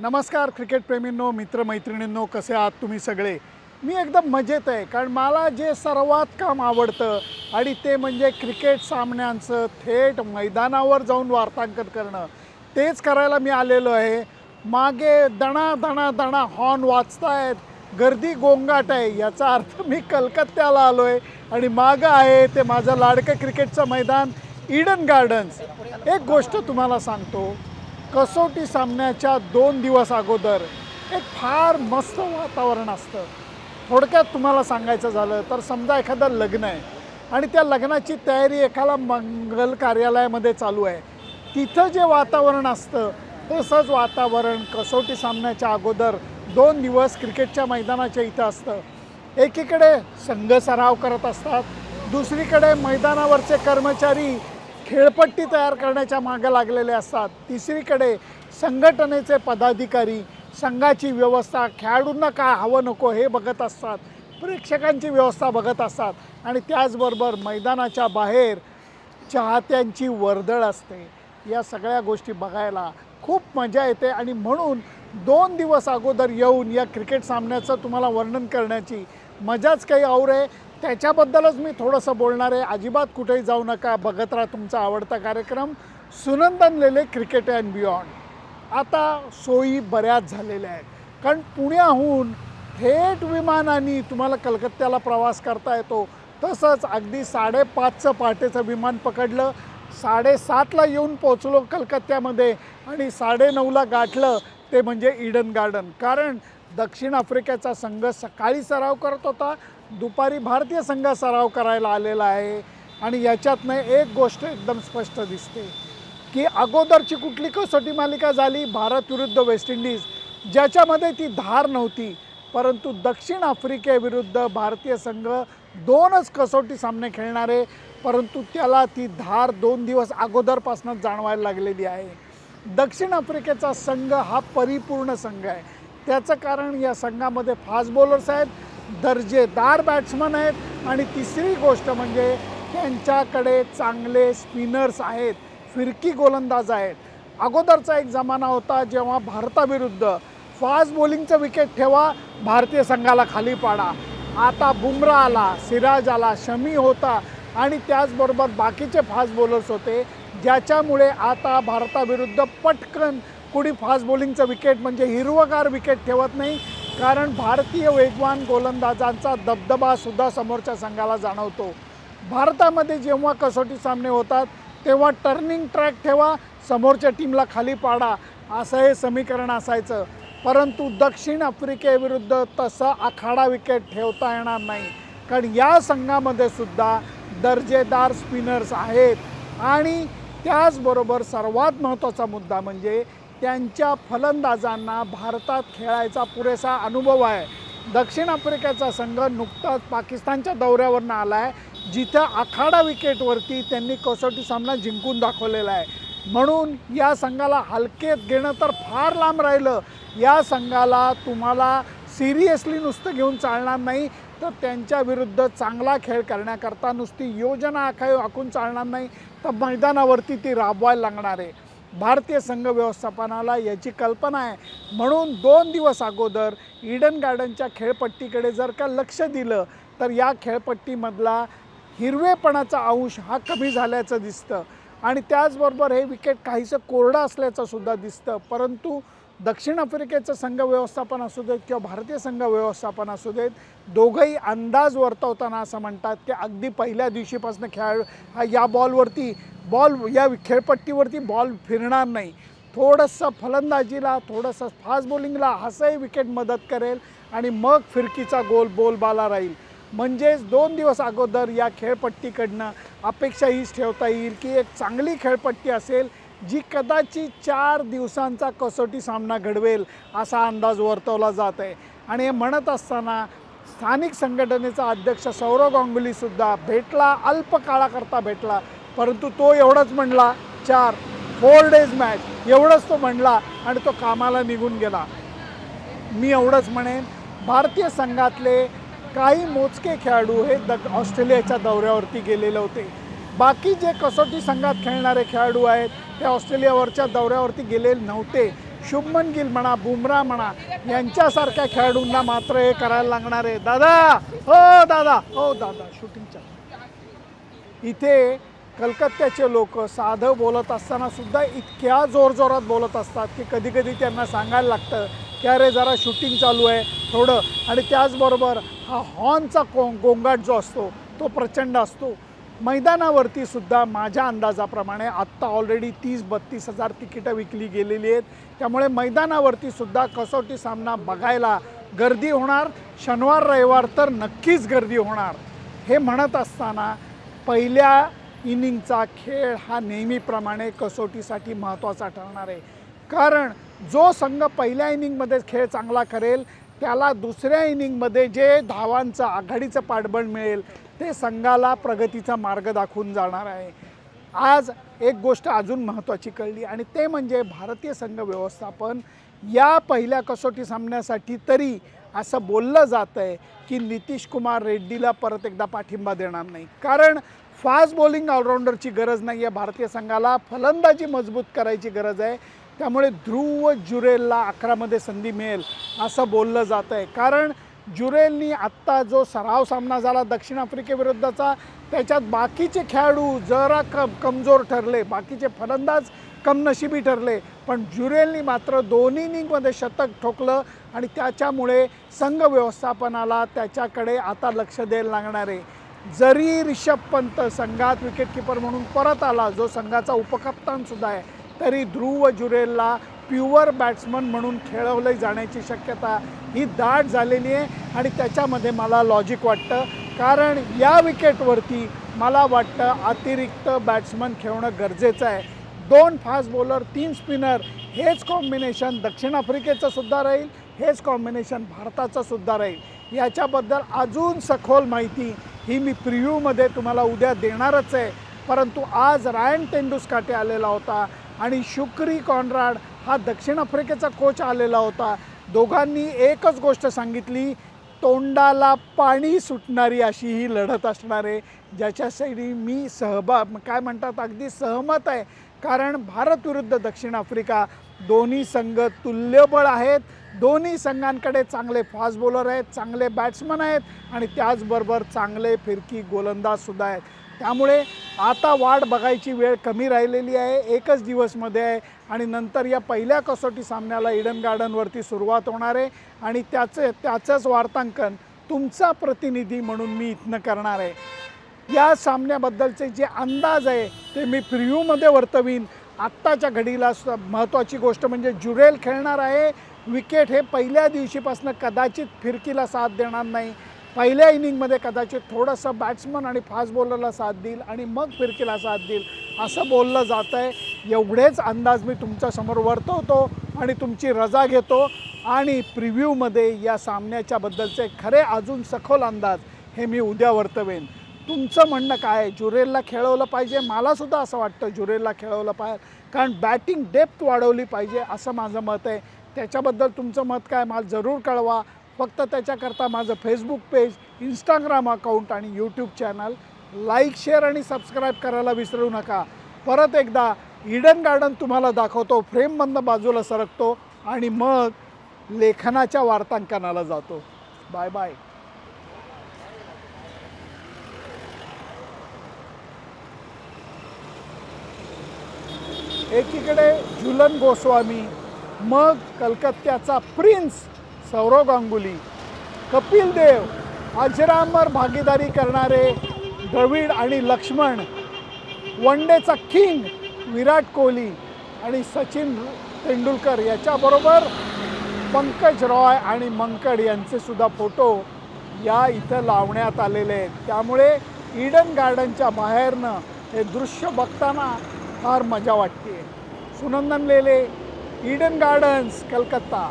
नमस्कार क्रिकेटप्रेमींनो मित्रमैत्रिणींनो कसे आहात तुम्ही सगळे? मी एकदम मजेत आहे कारण मला जे सर्वात काम आवडतं आणि ते म्हणजे क्रिकेट सामन्यांचं थेट मैदानावर जाऊन वार्तांकन करणं. तेच करायला मी आलेलो आहे. मागे दणा दणा दणा हॉर्न वाचतायत गर्दी गोंगाट आहे याचा अर्थ मी कलकत्त्याला आलो आहे आणि मागं आहे ते माझं लाडकं क्रिकेटचं मैदान इडन गार्डन्स एक गोष्ट तुम्हाला सांगतो कसोटी सामन्याच्या दोन दिवस अगोदर एक फार मस्त वातावरण असतं. थोडक्यात तुम्हाला सांगायचं झालं तर समजा एखादं लग्न आहे आणि त्या लग्नाची तयारी एखादा मंगल कार्यालयामध्ये चालू आहे. तिथं जे वातावरण असतं तसंच वातावरण कसोटी सामन्याच्या अगोदर दोन दिवस क्रिकेटच्या मैदानाच्या इथं असतं. एकीकडे संघ सराव करत असतात दुसरीकडे मैदानावरचे कर्मचारी खेळपट्टी तयार करण्याच्या मागे लागलेले असतात. तिसरीकडे संघटनेचे पदाधिकारी संघाची व्यवस्था खेळाडूंना काय हवं नको हे बघत असतात. प्रेक्षकांची व्यवस्था बघत असतात. आणि त्याचबरोबर मैदानाच्या बाहेर चाहत्यांची वर्दळ असते. या सगळ्या गोष्टी बघायला खूप मजा येते आणि म्हणून दोन दिवस अगोदर येऊन या क्रिकेट सामन्याचं तुम्हाला वर्णन करण्याची मजाच काही और आहे. त्याच्याबद्दलच मी थोडंसं बोलणार आहे. अजिबात कुठेही जाऊ नका. बघत राहा तुमचा आवडता कार्यक्रम. Sunandan Lele cricket and beyond आता सोयी बऱ्याच झालेल्या आहेत. कारण पुण्याहून थेट विमानाने तुम्हाला कलकत्त्याला प्रवास करता येतो. तसंच अगदी साडेपाचचं पहाटेचं विमान पकडलं. साडेसातला येऊन पोचलो कलकत्त्यामध्ये आणि साडेनऊला गाठलं ते म्हणजे इडन गार्डन. कारण दक्षिण आफ्रिकेचा संघ सकाळी सराव करत होता. दुपारी भारतीय संघ सराव करायला आलेला आहे आणि याच्यातनं एक गोष्ट एकदम स्पष्ट दिसते की अगोदरची कुठली कसोटी मालिका झाली? भारत विरुद्ध वेस्ट इंडिज ज्याच्यामध्ये ती धार नव्हती परंतु दक्षिण आफ्रिकेविरुद्ध भारतीय संघ दोनच कसोटी सामने खेळणारे परंतु त्याला ती धार दोन दिवस अगोदरपासूनच जाणवायला लागलेली आहे. दक्षिण आफ्रिकेचा संघ हा परिपूर्ण संघ आहे. त्याचं कारण या संघामध्ये फास्ट बॉलर्स आहेत दर्जेदार बॅट्समन आहेत. आणि तिसरी गोष्ट म्हणजे त्यांच्याकडे चांगले स्पिनर्स आहेत. फिरकी गोलंदाज आहेत. अगोदरचा एक जमाना होता जेव्हा भारताविरुद्ध फास्ट बॉलिंगचं विकेट ठेवा भारतीय संघाला खाली पाडा. आता बुमरा आला सिराज आला शमी होता. आणि त्याचबरोबर बाकीचे फास्ट बॉलर्स होते ज्याच्यामुळे आता भारताविरुद्ध पटकन कुणी फास्ट बॉलिंगचं विकेट म्हणजे हिरवगार विकेट ठेवत नाही. कारण भारतीय वेगवान गोलंदाजांचा दबदबासुद्धा समोरच्या संघाला जाणवतो. भारतामध्ये जेव्हा कसोटी सामने होतात तेव्हा टर्निंग ट्रॅक ठेवा समोरच्या टीमला खाली पाडा असं हे समीकरण असायचं. परंतु दक्षिण आफ्रिकेविरुद्ध तसं आखाडा विकेट ठेवता येणार नाही. कारण या संघामध्ये सुद्धा दर्जेदार स्पिनर्स आहेत. आणि त्याचबरोबर सर्वात महत्त्वाचा मुद्दा म्हणजे त्यांच्या फलंदाजांना भारतात खेळायचा पुरेसा अनुभव आहे. दक्षिण आफ्रिकेचा संघ नुकताच पाकिस्तानच्या दौऱ्यावरनं आला आहे जिथं आखाडा विकेटवरती त्यांनी कसोटी सामना जिंकून दाखवलेला आहे. म्हणून या संघाला हलकेत घेणं तर फार लांब राहिलं. या संघाला तुम्हाला सिरियसली नुसतं घेऊन चालणार नाही तर त्यांच्या विरुद्ध चांगला खेळ करण्याकरता नुसती योजना आखाय आखून चालणार नाही तर मैदानावरती ती राबवायला लागणार आहे. भारतीय संघ व्यवस्थापनाला याची कल्पना आहे. म्हणून दोन दिवस अगोदर इडन गार्डनच्या खेळपट्टीकडे जर का लक्ष दिलं तर या खेळपट्टीमधला हिरवेपणाचा अंश हा कमी झाल्याचं दिसतं. आणि त्याचबरोबर हे विकेट काहीसं कोरडं असल्याचं सुद्धा दिसतं. परंतु दक्षिण आफ्रिकेचं संघ व्यवस्थापन असू देत किंवा भारतीय संघ व्यवस्थापन असू देत दोघंही अंदाज वर्तवताना असं म्हणतात की अगदी पहिल्या दिवशीपासून खेळाडू हा या बॉलवरती बॉल या खेळपट्टीवरती बॉल फिरणार नाही. थोडंसं फलंदाजीला थोडंसं फास्ट बॉलिंगला असंही विकेट मदत करेल आणि मग फिरकीचा गोल बोलबाला राहील. म्हणजेच दोन दिवस अगोदर या खेळपट्टीकडनं अपेक्षा हीच ठेवता येईल की एक चांगली खेळपट्टी असेल जी कदाचित चार दिवसांचा कसोटी सामना घडवेल असा अंदाज वर्तवला जात आहे. आणि हे म्हणत असताना स्थानिक संघटनेचा अध्यक्ष सौरव गांगुलीसुद्धा भेटला अल्प काळाकरता भेटला परंतु तो एवढंच म्हणला चार फोर डेज मॅच एवढंच तो म्हणला आणि तो कामाला निघून गेला. मी एवढंच म्हणेन भारतीय संघातले काही मोजके खेळाडू हे द ऑस्ट्रेलियाच्या दौऱ्यावरती गेलेले होते. बाकी जे कसोटी संघात खेळणारे खेळाडू आहेत ते ऑस्ट्रेलियावरच्या दौऱ्यावरती गेलेले नव्हते. शुभमन गिल म्हणा बुमरा म्हणा यांच्यासारख्या खेळाडूंना मात्र हे करायला लागणार आहे. दादा! हो दादा! हो दादा शूटिंगच्या इथे कलकत्त्याचे लोक साधं बोलत असताना सुद्धा इतक्या जोरजोरात बोलत असतात की कधी कधी त्यांना सांगायला लागतं की अरे जरा शूटिंग चालू आहे थोडं. आणि त्याचबरोबर हा हॉर्नचा को गोंगाट जो असतो तो प्रचंड असतो. मैदानावरती सुद्धा माझ्या अंदाजाप्रमाणे आत्ता ऑलरेडी तीस बत्तीस हजार तिकीटं विकली गेलेली आहेत. त्यामुळे मैदानावरती सुद्धा कसोटी सामना बघायला गर्दी होणार. शनिवार रविवार तर नक्कीच गर्दी होणार. हे म्हणत असताना पहिल्या इनिंगचा खेळ हा नेहमीप्रमाणे कसोटीसाठी महत्त्वाचा ठरणार आहे. कारण जो संघ पहिल्या इनिंगमध्ये खेळ चांगला करेल त्याला दुसऱ्या इनिंगमध्ये जे धावांचं आघाडीचं पाठबळ मिळेल ते संघाला प्रगतीचा मार्ग दाखवून जाणार आहे. आज एक गोष्ट अजून महत्त्वाची कळली आणि ते म्हणजे भारतीय संघ व्यवस्थापन. या पहिल्या कसोटी सामन्यासाठी तरी असं बोललं जातं आहे की नितीश कुमार रेड्डीला परत एकदा पाठिंबा देणार नाही. कारण फास्ट बॉलिंग ऑलराऊंडरची गरज नाही आहे. भारतीय संघाला फलंदाजी मजबूत करायची गरज आहे. त्यामुळे ध्रुव जुरेलला अकरामध्ये संधी मिळेल असं बोललं जातं आहे कारण जुरेलनी आत्ता जो सराव सामना झाला दक्षिण आफ्रिकेविरुद्धचा त्याच्यात बाकीचे खेळाडू जरा क कमजोर ठरले बाकीचे फलंदाज कमनशिबी ठरले पण जुरेलनी मात्र दोन्ही इनिंगमध्ये शतक ठोकलं आणि त्याच्यामुळे संघ व्यवस्थापनाला त्याच्याकडे आता लक्ष द्यायला लागणार आहे. जरी रिषभ पंत संघात विकेटकीपर म्हणून परत आला जो संघाचा उपकप्तानसुद्धा आहे तरी ध्रुव जुरेलला प्युअर बॅट्समन म्हणून खेळवलं जाण्याची शक्यता ही दाट झालेली आहे आणि त्याच्यामध्ये मला लॉजिक वाटतं. कारण या विकेटवरती मला वाटतं अतिरिक्त बॅट्समन खेळणं गरजेचं आहे. दोन फास्ट बॉलर तीन स्पिनर हेच कॉम्बिनेशन दक्षिण आफ्रिकेचं सुद्धा राहील हेच कॉम्बिनेशन भारताचं सुद्धा राहील. याच्याबद्दल अजून सखोल माहिती ही मी प्रिव्ह्यूमध्ये तुम्हाला उद्या देणारच आहे. परंतु आज रायन तेंडुस्काटे आलेला होता आणि शुक्री कॉनराड हा दक्षिण आफ्रिकेचा कोच आलेला होता. दोघांनी एकच गोष्ट सांगितली तोंडाला पाणी सुटणारी अशी ही लढत असणार आहे. ज्याच्यासाठी मी सहभा काय म्हणतात अगदी सहमत आहे. कारण भारत विरुद्ध दक्षिण आफ्रिका दोन्ही संघ तुल्यबळ आहेत. दोन्ही संघांकडे चांगले फास्ट बॉलर आहेत चांगले बॅट्समन आहेत आणि त्याचबरोबर चांगले फिरकी गोलंदाजसुद्धा आहेत. त्यामुळे आता वाट बघायची वेळ कमी राहिलेली आहे. एकच दिवसमध्ये आहे. आणि नंतर या पहिल्या कसोटी सामन्याला इडन गार्डनवरती सुरुवात होणार आहे. आणि त्याचे त्याचंच वार्तांकन तुमचा प्रतिनिधी म्हणून मी इथनं करणार आहे. या सामन्याबद्दलचे जे अंदाज आहे ते मी प्रिव्ह्यूमध्ये वर्तवीन. आत्ताच्या घडीला स महत्त्वाची गोष्ट म्हणजे जुरेल खेळणार आहे. विकेट हे पहिल्या दिवशीपासून कदाचित फिरकीला साथ देणार नाही. पहिल्या इनिंगमध्ये कदाचित थोडंसं बॅट्समन आणि फास्ट बॉलरला साथ देईल आणि मग फिरकीला साथ देईल. असं बोललं जातं आहे एवढेच अंदाज मी तुमच्यासमोर वर्तवतो आणि तुमची रजा घेतो. आणि प्रिव्ह्यूमध्ये या सामन्याच्याबद्दलचे खरे अजून सखोल अंदाज हे मी उद्या वर्तवेन. तुमचं म्हणणं काय? जुरेलला खेळवलं पाहिजे. मलासुद्धा असं वाटतं जुरेलला खेळवलं पाहिजे कारण बॅटिंग डेप्थ वाढवली पाहिजे असं माझं मत आहे. त्याच्याबद्दल तुमचं मत काय? मला जरूर कळवा. फक्त त्याच्याकरता माझं फेसबुक पेज इंस्टाग्राम अकाउंट आणि यूट्यूब चॅनल लाईक शेअर आणि सबस्क्राईब करायला विसरू नका. परत एकदा इडन गार्डन तुम्हाला दाखवतो. फ्रेममधनं बाजूला सरकतो आणि मग लेखनाच्या वार्तांकनाला जातो. बाय बाय एकीकडे झुलन गोस्वामी मग कलकत्त्याचा प्रिन्स सौरव गांगुली कपिल देव अजरामर भागीदारी करणारे द्रविड आणि लक्ष्मण वन डेचा किंग विराट कोहली आणि सचिन तेंडुलकर याच्याबरोबर पंकज रॉय आणि मंकड यांचे सुद्धा फोटो या इथं लावण्यात आलेले आहेत. त्यामुळे इडन गार्डनच्या बाहेरनं हे दृश्य बघताना फार मजा वाटते सुनंदन लेले इडन गार्डन्स कलकत्ता.